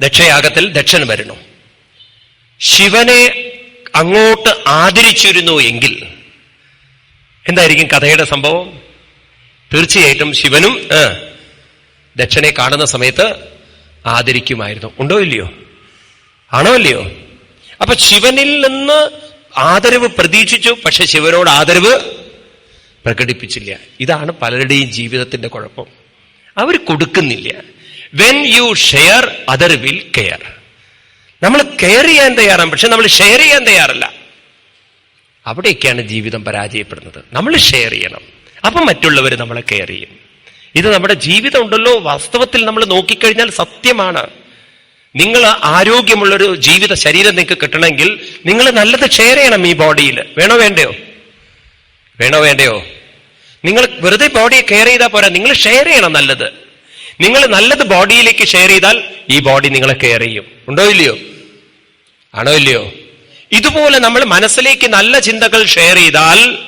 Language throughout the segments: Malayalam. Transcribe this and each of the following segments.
ദക്ഷയാഗത്തിൽ ദക്ഷൻ വരുന്നു. ശിവനെ അങ്ങോട്ട് ആദരിച്ചിരുന്നു എങ്കിൽ എന്തായിരിക്കും കഥയുടെ സംഭവം? തീർച്ചയായിട്ടും ശിവനും ദക്ഷനെ കാണുന്ന സമയത്ത് ആദരിക്കുമായിരുന്നു. ഉണ്ടോ ഇല്ലയോ? ആണോ ഇല്ലയോ? അപ്പൊ ശിവനിൽ നിന്ന് ആദരവ് പ്രതീക്ഷിച്ചു പക്ഷെ ശിവനോട് ആദരവ് പ്രകടിപ്പിച്ചില്ല. ഇതാണ് പലരുടെയും ജീവിതത്തിന്റെ കുഴപ്പം. അവർ കൊടുക്കുന്നില്ല. When you share other will care നമ്മൾ കെയർ ചെയ്യാൻ തയ്യാറാണ് പക്ഷെ നമ്മൾ ഷെയർ ചെയ്യാൻ തയ്യാറല്ല. അവിടെയൊക്കെയാണ് ജീവിതം പരാജയപ്പെടുന്നത്. നമ്മൾ ഷെയർ ചെയ്യണം. അപ്പം മറ്റുള്ളവർ നമ്മളെ കെയർ ചെയ്യും. ഇത് നമ്മുടെ ജീവിതം ഉണ്ടല്ലോ വാസ്തവത്തിൽ നമ്മൾ നോക്കിക്കഴിഞ്ഞാൽ സത്യമാണ്. നിങ്ങൾ ആരോഗ്യമുള്ളൊരു ജീവിത ശരീരം നിങ്ങൾക്ക് കിട്ടണമെങ്കിൽ നിങ്ങൾ നല്ലത് ഷെയർ ചെയ്യണം ഈ ബോഡിയിൽ വേണോ വേണ്ടയോ? വേണോ വേണ്ടയോ? നിങ്ങൾ വെറുതെ ബോഡിയെ കെയർ ചെയ്താൽ പോരാ. നിങ്ങൾ ഷെയർ ചെയ്യണം നല്ലത്. നിങ്ങൾ നല്ലത് ബോഡിയിലേക്ക് ഷെയർ ചെയ്താൽ ഈ ബോഡി നിങ്ങളെ കെയർ ചെയ്യും. ഉണ്ടോ ഇല്ലയോ? ആണോ ഇല്ലയോ? ഇതുപോലെ നമ്മൾ മനസ്സിലേക്ക് നല്ല ചിന്തകൾ ഷെയർ ചെയ്താൽ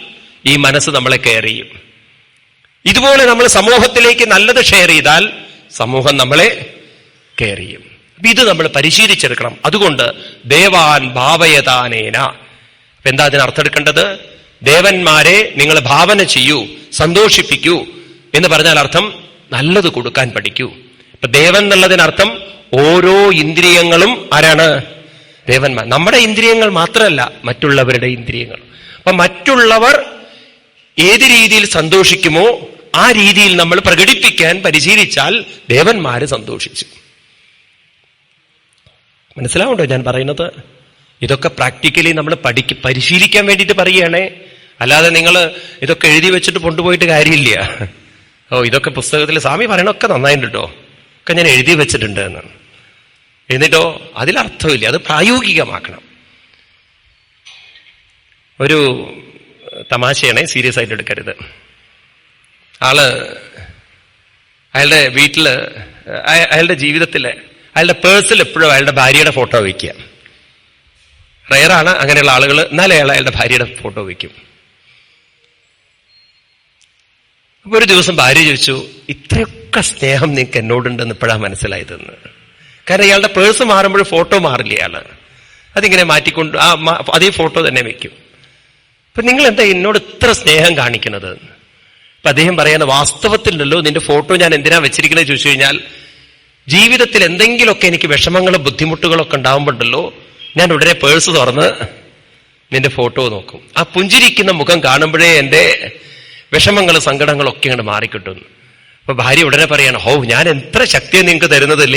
ഈ മനസ്സ് നമ്മളെ കെയർ ചെയ്യും. ഇതുപോലെ നമ്മൾ സമൂഹത്തിലേക്ക് നല്ലത് ഷെയർ ചെയ്താൽ സമൂഹം നമ്മളെ കെയർ ചെയ്യും. ഇത് നമ്മൾ പരിശീലിച്ചെടുക്കണം. അതുകൊണ്ട് ദേവാൻ ഭാവയതാനേന. അപ്പൊ എന്താ അതിന് അർത്ഥം എടുക്കേണ്ടത്? ദേവന്മാരെ നിങ്ങൾ ഭാവന ചെയ്യൂ സന്തോഷിപ്പിക്കൂ എന്ന് പറഞ്ഞാൽ അർത്ഥം നല്ലത് കൊടുക്കാൻ പഠിക്കൂ. ഇപ്പൊ ദേവൻ എന്നുള്ളതിനർത്ഥം ഓരോ ഇന്ദ്രിയങ്ങളും ആരാണ്? ദേവന്മാർ. നമ്മുടെ ഇന്ദ്രിയങ്ങൾ മാത്രമല്ല മറ്റുള്ളവരുടെ ഇന്ദ്രിയങ്ങൾ. അപ്പൊ മറ്റുള്ളവർ ഏത് രീതിയിൽ സന്തോഷിക്കുമോ ആ രീതിയിൽ നമ്മൾ പ്രകടിപ്പിക്കാൻ പരിശീലിച്ചാൽ ദേവന്മാര് സന്തോഷിച്ചു. മനസ്സിലാവുണ്ടോ ഞാൻ പറയുന്നത്? ഇതൊക്കെ പ്രാക്ടിക്കലി നമ്മൾ പഠിക്ക് പരിശീലിക്കാൻ വേണ്ടിയിട്ട് പറയുകയാണേ. അല്ലാതെ നിങ്ങൾ ഇതൊക്കെ എഴുതി വെച്ചിട്ട് കൊണ്ടുപോയിട്ട് കാര്യമില്ല. ഓ ഇതൊക്കെ പുസ്തകത്തിൽ സ്വാമി പറയണൊക്കെ നന്നായിട്ടുണ്ട് കേട്ടോ ഒക്കെ ഞാൻ എഴുതി വെച്ചിട്ടുണ്ട് എന്ന്. എന്നിട്ടോ അതിലർത്ഥമില്ല അത് പ്രായോഗികമാക്കണം. ഒരു തമാശയാണ് സീരിയസ് ആയിട്ട് എടുക്കരുത്. ആൾ അയാളുടെ വീട്ടിൽ അയാളുടെ ജീവിതത്തിൽ അയാളുടെ പേഴ്സിൽ എപ്പോഴും അയാളുടെ ഭാര്യയുടെ ഫോട്ടോ വയ്ക്കുക. റയറാണ് അങ്ങനെയുള്ള ആളുകൾ എന്നാലും അയാൾ അയാളുടെ ഭാര്യയുടെ ഫോട്ടോ വയ്ക്കും. അപ്പൊ ഒരു ദിവസം ഭാര്യ ചോദിച്ചു ഇത്രയൊക്കെ സ്നേഹം നിങ്ങൾക്ക് എന്നോടുണ്ടെന്ന് ഇപ്പോഴാണ് മനസ്സിലായതെന്ന്? കാരണം ഇയാളുടെ പേഴ്സ് മാറുമ്പോൾ ഫോട്ടോ മാറില്ല ഇയാൾ. അതിങ്ങനെ മാറ്റിക്കൊണ്ട് ആ അതേ ഫോട്ടോ തന്നെ വെക്കും. അപ്പൊ നിങ്ങൾ എന്താ എന്നോട് ഇത്ര സ്നേഹം കാണിക്കുന്നത്? അപ്പൊ അദ്ദേഹം പറയുന്ന വാസ്തവത്തിലല്ലോ നിന്റെ ഫോട്ടോ ഞാൻ എന്തിനാ വെച്ചിരിക്കുന്നത്? ചോദിച്ചു കഴിഞ്ഞാൽ ജീവിതത്തിൽ എന്തെങ്കിലുമൊക്കെ എനിക്ക് വിഷമങ്ങളും ബുദ്ധിമുട്ടുകളൊക്കെ ഉണ്ടാവുമ്പോണ്ടല്ലോ ഞാൻ ഉടനെ പേഴ്സ് തുറന്ന് നിന്റെ ഫോട്ടോ നോക്കും. ആ പുഞ്ചിരിക്കുന്ന മുഖം കാണുമ്പോഴേ എന്റെ വിഷമങ്ങളും സങ്കടങ്ങളൊക്കെ അങ്ങോട്ട് മാറിക്കിട്ടുന്നു. അപ്പൊ ഭാര്യ ഉടനെ പറയാണ് ഹോ ഞാൻ എത്ര ശക്തിയെ നിങ്ങൾക്ക് തരുന്നതല്ലേ?